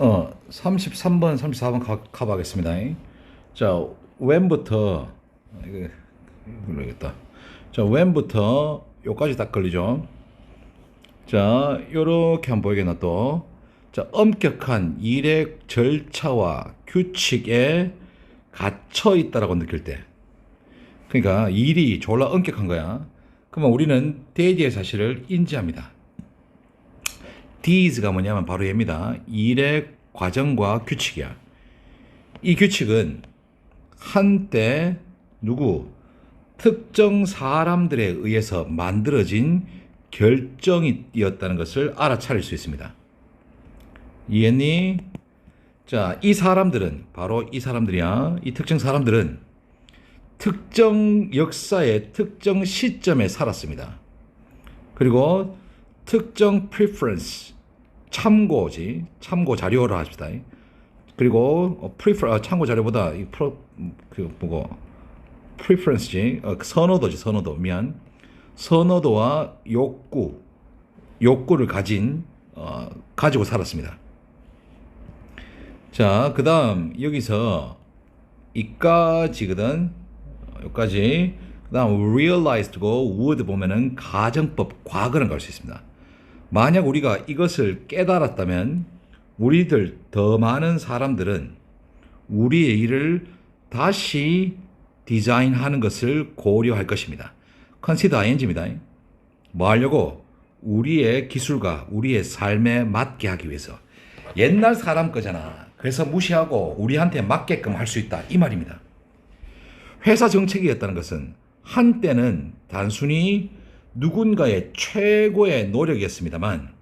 어, 33번, 34번 가, 가봐겠습니다. 자, when부터, 이거, 눌러야겠다. 자, when부터 요까지 딱 걸리죠. 자, 요렇게 한번 보이겠나 또. 자, 엄격한 일의 절차와 규칙에 갇혀 있다라고 느낄 때. 그러니까 일이 졸라 엄격한 거야. 그러면 우리는 대지의 사실을 인지합니다. Thes가 뭐냐면 바로 얘입니다. 일의 과정과 규칙이야. 이 규칙은 한때 누구 특정 사람들에 의해서 만들어진 결정이었다는 것을 알아차릴 수 있습니다. 이해니? 자, 이 사람들은 바로 이 사람들이야. 이 특정 사람들은 특정 역사의 특정 시점에 살았습니다. 그리고 특정 preference 참고지 참고 자료로 합시다. 그리고 어, prefer 아, 참고 자료보다 이 프로 그 뭐고 preference지 어, 그 선호도지 선호도 미안 선호도와 욕구 욕구를 가진 어, 가지고 살았습니다. 자, 그 다음 여기서 이까지거든. 어, 여기까지. 그 다음 realized고 would 보면은 가정법 과거는 갈수 있습니다. 만약 우리가 이것을 깨달았다면 우리들 더 많은 사람들은 우리의 일을 다시 디자인하는 것을 고려할 것입니다. consider ing입니다. 뭐 하려고? 우리의 기술과 우리의 삶에 맞게 하기 위해서. 옛날 사람 거잖아. 그래서 무시하고 우리한테 맞게끔 할 수 있다. 이 말입니다. 회사 정책이었다는 것은 한때는 단순히 누군가의 최고의 노력이었습니다만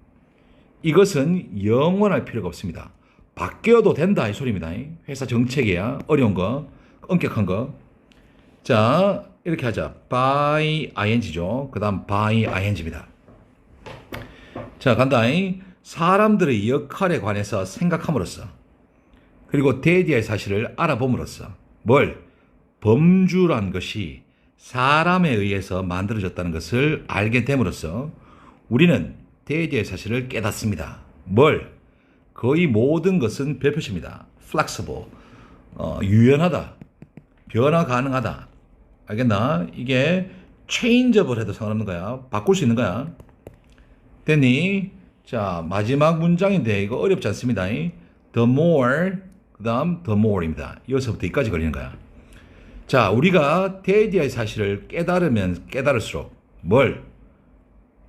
이것은 영원할 필요가 없습니다. 바뀌어도 된다 이 소리입니다. 회사 정책이야 어려운 거, 엄격한 거. 자 이렇게 하자. by ing죠. 그다음 by ing입니다. 자 간다. 사람들의 역할에 관해서 생각함으로써 그리고 대디의 사실을 알아봄으로써 뭘 범주란 것이 사람에 의해서 만들어졌다는 것을 알게 됨으로써 우리는 대지의 사실을 깨닫습니다. 뭘? 거의 모든 것은 별표입니다. flexible, 어, 유연하다, 변화 가능하다. 알겠나? 이게 changeable 해도 상관없는 거야. 바꿀 수 있는 거야. 됐니? 자, 마지막 문장인데 이거 어렵지 않습니다. The more, 그 다음 the more입니다. 여기서부터 여기까지 걸리는 거야. 자, 우리가 대디의 사실을 깨달으면 깨달을수록 뭘?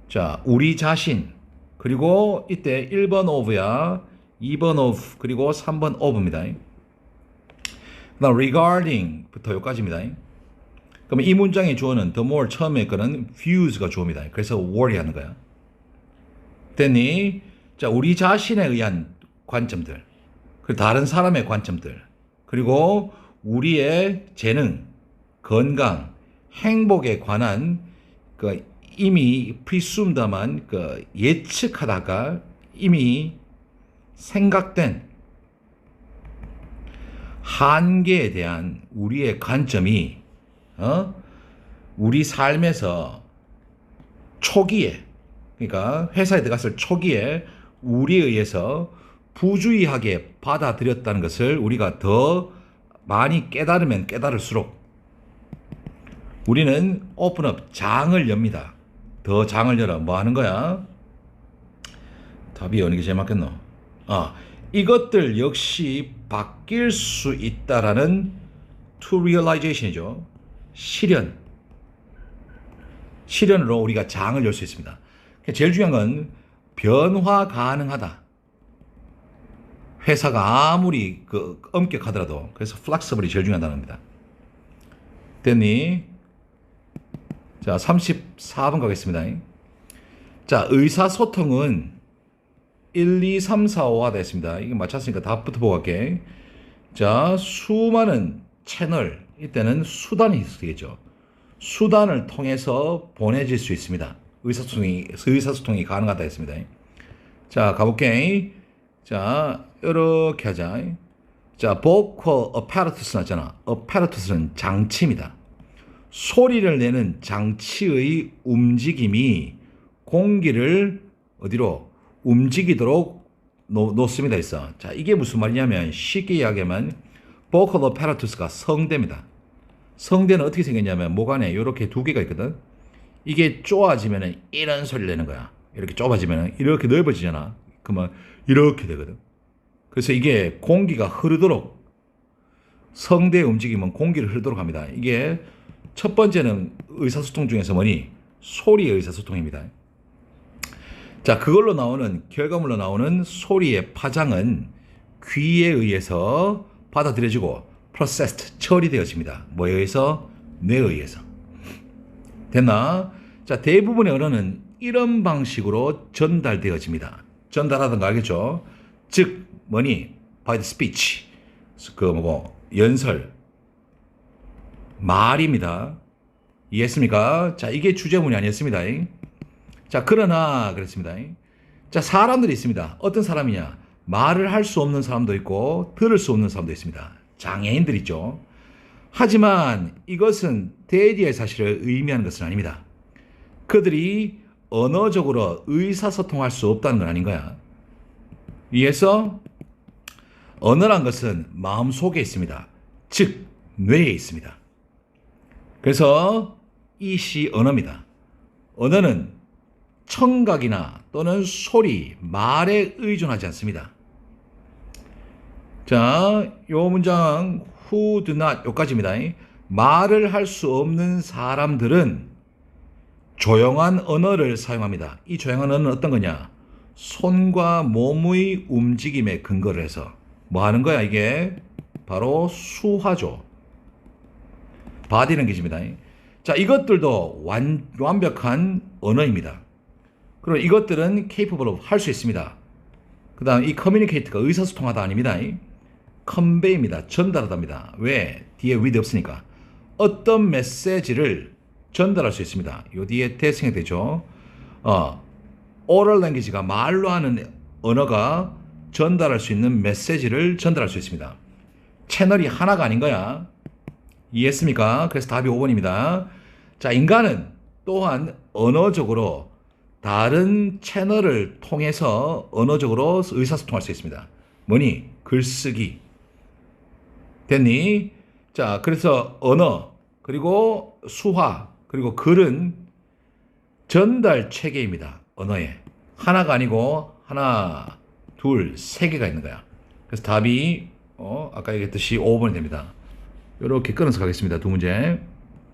자, 우리 자신 그리고 이때 1번 of야 2번 of 그리고 3번 of입니다. 그다음 regarding부터 여기까지입니다. 그러면 이 문장의 주어는 the more 처음에 거는 views가 주어입니다. 그래서 worry 하는 거야. 됐니? 자, 우리 자신에 의한 관점들, 그리고 다른 사람의 관점들, 그리고 우리의 재능, 건강, 행복에 관한 그 이미 프리숨다만 그 예측하다가 이미 생각된 한계에 대한 우리의 관점이 어? 우리 삶에서 초기에 그러니까 회사에 들어갔을 초기에 우리에 의해서 부주의하게 받아들였다는 것을 우리가 더 많이 깨달으면 깨달을수록 우리는 오픈업 장을 엽니다. 더 장을 열어 뭐 하는 거야? 답이 어느 게 제일 맞겠노? 아 이것들 역시 바뀔 수 있다라는 to realization이죠. 실현. 실현으로 우리가 장을 열 수 있습니다. 제일 중요한 건 변화 가능하다. 회사가 아무리 그 엄격하더라도 그래서 플렉서블이 제일 중요하다는 겁니다. 됐니? 자, 34번 가겠습니다. 자, 의사소통은 1, 2, 3, 4, 5가 됐습니다. 이게 맞췄으니까 답부터 보고 갈게. 자, 수많은 채널, 이때는 수단이 되겠죠. 수단을 통해서 보내질 수 있습니다. 의사소통이, 의사소통이 가능하다 했습니다. 자, 가볼게. 자, 이렇게 하자. 자, vocal apparatus 나잖아. apparatus는 장치입니다. 소리를 내는 장치의 움직임이 공기를 어디로 움직이도록 놓, 놓습니다 있어. 자, 이게 무슨 말이냐면 쉽게 이야기하면 vocal apparatus가 성대입니다. 성대는 어떻게 생겼냐면 목 안에 이렇게 두 개가 있거든. 이게 좁아지면 이런 소리를 내는 거야. 이렇게 좁아지면 이렇게 넓어지잖아. 그러면 이렇게 되거든. 그래서 이게 공기가 흐르도록 성대 움직이면 공기를 흐르도록 합니다. 이게 첫 번째는 의사소통 중에서 뭐니? 소리의 의사소통입니다. 자, 그걸로 나오는 결과물로 나오는 소리의 파장은 귀에 의해서 받아들여지고 processed 처리되어집니다. 뭐에 의해서? 뇌에 의해서. 됐나? 자, 대부분의 언어는 이런 방식으로 전달되어집니다. 전달하던 거 알겠죠? 즉, 뭐니? by the speech. 그, 뭐, 연설. 말입니다. 이해했습니까? 자, 이게 주제문이 아니었습니다. 자, 그러나, 그랬습니다. 자, 사람들이 있습니다. 어떤 사람이냐? 말을 할 수 없는 사람도 있고, 들을 수 없는 사람도 있습니다. 장애인들 있죠. 하지만 이것은 대리의 사실을 의미하는 것은 아닙니다. 그들이 언어적으로 의사소통할 수 없다는 건 아닌 거야. 이에서 언어란 것은 마음 속에 있습니다. 즉, 뇌에 있습니다. 그래서 이시 언어입니다. 언어는 청각이나 또는 소리, 말에 의존하지 않습니다. 자, 요 문장 who do not 요까지입니다. 말을 할 수 없는 사람들은 조용한 언어를 사용합니다. 이 조용한 언어는 어떤 거냐? 손과 몸의 움직임에 근거를 해서 뭐 하는 거야 이게? 바로 수화죠. 바디 랭귀지입니다. 자, 이것들도 완, 완벽한 언어입니다. 그리고 이것들은 capable of 할수 있습니다. 그 다음 이 communicate가 의사소통하다 아닙니다. convey입니다. 전달하다입니다. 왜? 뒤에 with 없으니까. 어떤 메시지를 전달할 수 있습니다. 요 뒤에 대생이 되죠. 어, oral language가 말로 하는 언어가 전달할 수 있는 메시지를 전달할 수 있습니다. 채널이 하나가 아닌 거야. 이해했습니까? 그래서 답이 5번입니다. 자, 인간은 또한 언어적으로 다른 채널을 통해서 언어적으로 의사소통할 수 있습니다. 뭐니? 글쓰기. 됐니? 자, 그래서 언어, 그리고 수화, 그리고 글은 전달 체계입니다. 언어에. 하나가 아니고 하나, 둘, 세 개가 있는 거야. 그래서 답이 어, 아까 얘기했듯이 5번이 됩니다. 이렇게 끊어서 가겠습니다. 두 문제.